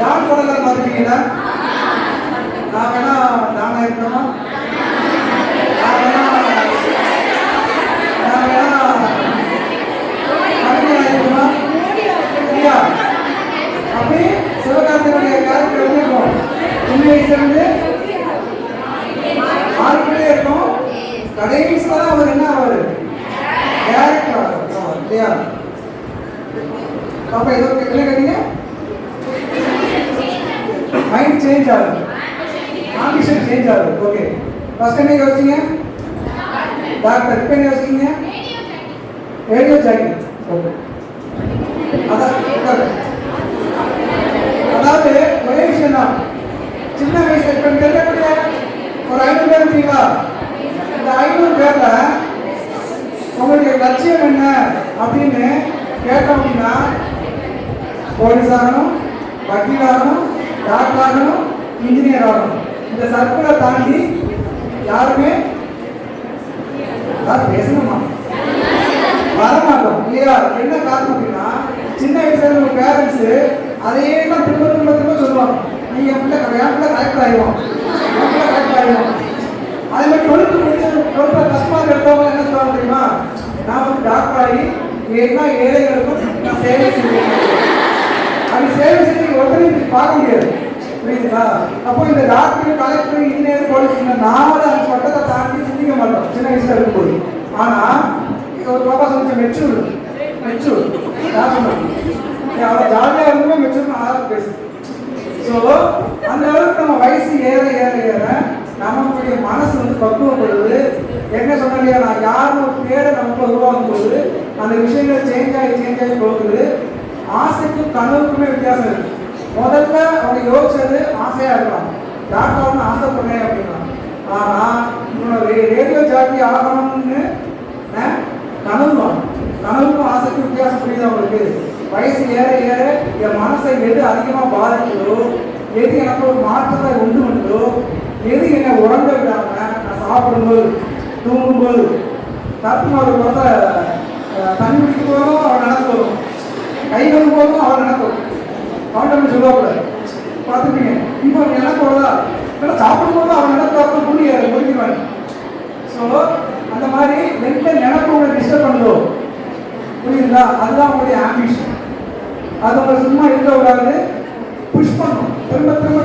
யார் படங்கள் பார்த்துருக்கீங்களா நான் வேணா டானா இருக்கணுமா நான் வேணா நான் வேணா இருக்கணுமா இல்லையா அப்படியே சிவகார்த்திகனுடைய கேரக்டர் எப்படி இருக்கும்? சின்ன வயசுல இருந்து இருக்கும். கடைசியில் தான் அவர் என்ன ஆவார்? கேரக்டர் இல்லையா அப்ப ஏதோ கேட்டீங்க? மைண்ட் சேஞ்ச் ஆகுது ஆம்பிஷன் சேஞ்ச் ஆகுது ஓகே ஃபர்ஸ்ட் என்ன யோசிச்சீங்க டாக்டர் இப்போ என்ன யோசிச்சீங்க ரேடியோ ஜாக்கி ஓகே அதான் உட்காரு. அதாவது ஒரே விஷயம் தான் சின்ன வயசுல இப்ப இங்க இருக்கக்கூடிய ஒரு ஐநூறு பேர் இருக்கீங்களா இந்த ஐநூறு பேர்ல உங்களுடைய லட்சியம் என்ன அப்படின்னு கேட்டோம் அப்படின்னா போலீஸ் ஆகணும் வக்கீல் ஆகணும் டாக்டர் ஆகணும் இன்ஜினியர் ஆகணும் இந்த சர்க்கிளை தாண்டி யாருமே யார் பேசணுமா? வரமாட்டோம். இல்லையா? என்ன காரணம் அப்படின்னா சின்ன வயசுல உங்க பேரண்ட்ஸ் அதையே தான் திரும்ப திரும்ப திரும்ப சொல்லுவாங்க. நீ என் பிள்ளை என் பிள்ளை கரெக்ட் ஆயிடும் என் பிள்ளை கரெக்ட் ஆயிடும் அதே மாதிரி டுவெல்த்து முடிச்சு டுவெல்த்து கஷ்டமாக இருக்கிறவங்க என்ன சொல்லுவாங்க தெரியுமா? நான் வந்து டாக்டர் ஆகி என்ன ஏழைகளுக்கும் நான் சேவை செய்வேன் அப்படி சேவை செஞ்சு உடனே இப்படி பார்க்க முடியாது புரியுதுங்களா? அப்போ இந்த டாக்டர் கலெக்டர் இன்ஜினியர் போலீஸ் நாமளும் அந்த பட்டத்தை தாண்டி சிந்திக்க மாட்டோம். சின்ன வயசுல இருக்கும்போது. ஆனா இது ஒரு பாப்பா சொல்லிச்சு மெச்சூர் மெச்சூர். யார் சொன்னாங்க அவள் ஜாலியாக இருந்துமே மெச்சூர் ஆறு பேசு ஸோ அந்த அளவுக்கு நம்ம வயசு ஏற ஏற ஏற நமக்குடைய மனசு வந்து பக்குவப்படுது. என்ன சொன்னாங்க நான் யாரும் ஒரு பேரை நமக்கு உருவாகும் போது அந்த விஷயங்கள் சேஞ்ச் ஆகி சேஞ்ச் ஆகி போகுது. ஆசைக்கும் கனவுக்குமே வித்தியாசம் இருக்குது யோசிச்சது ஆசையா இருக்கலாம். டாக்டர்னு ஆசைப்பட்டேன் அப்படின்னா ஆனா இவனோட ரேடியோ ஜாக்கி ஆகணும்னு அஹ், கனவுக்கும் ஆசைக்கும் வித்தியாசம் புரியுதா அவங்களுக்கு வயசு ஏற ஏற என் மனசை எது அதிகமாக பாதிக்குதோ எது எனக்கு ஒரு மாற்றத்தை உண்டு பண்ணுதோ எது என்னை உறங்க விடாம நான் சாப்பிடும்போது தூங்கும்போது கத்துமாறு பார்த்தா தண்ணி குடிக்கும் போதும் அவன் நினைப்பு கை வரும் போதும் அவன் நினைப்பு அவன் அவன்கிட்ட பார்த்துருக்கீங்க இப்போ அவன் என்ன வருதா இல்லை சாப்பிடும்போது அவன் நினைப்பு அப்புறம் புரிய முடிக்கிறாங்க ஸோ அந்த மாதிரி எந்த நினைப்பு உங்களை டிஸ்டர்ப் பண்ணுதோ? புரியுதுங்களா அதுதான் உங்களுடைய ஆம்பிஷன் அது உங்களை சும்மா இருக்க விடாது. புஷ் பண்ணும். திரும்ப திரும்ப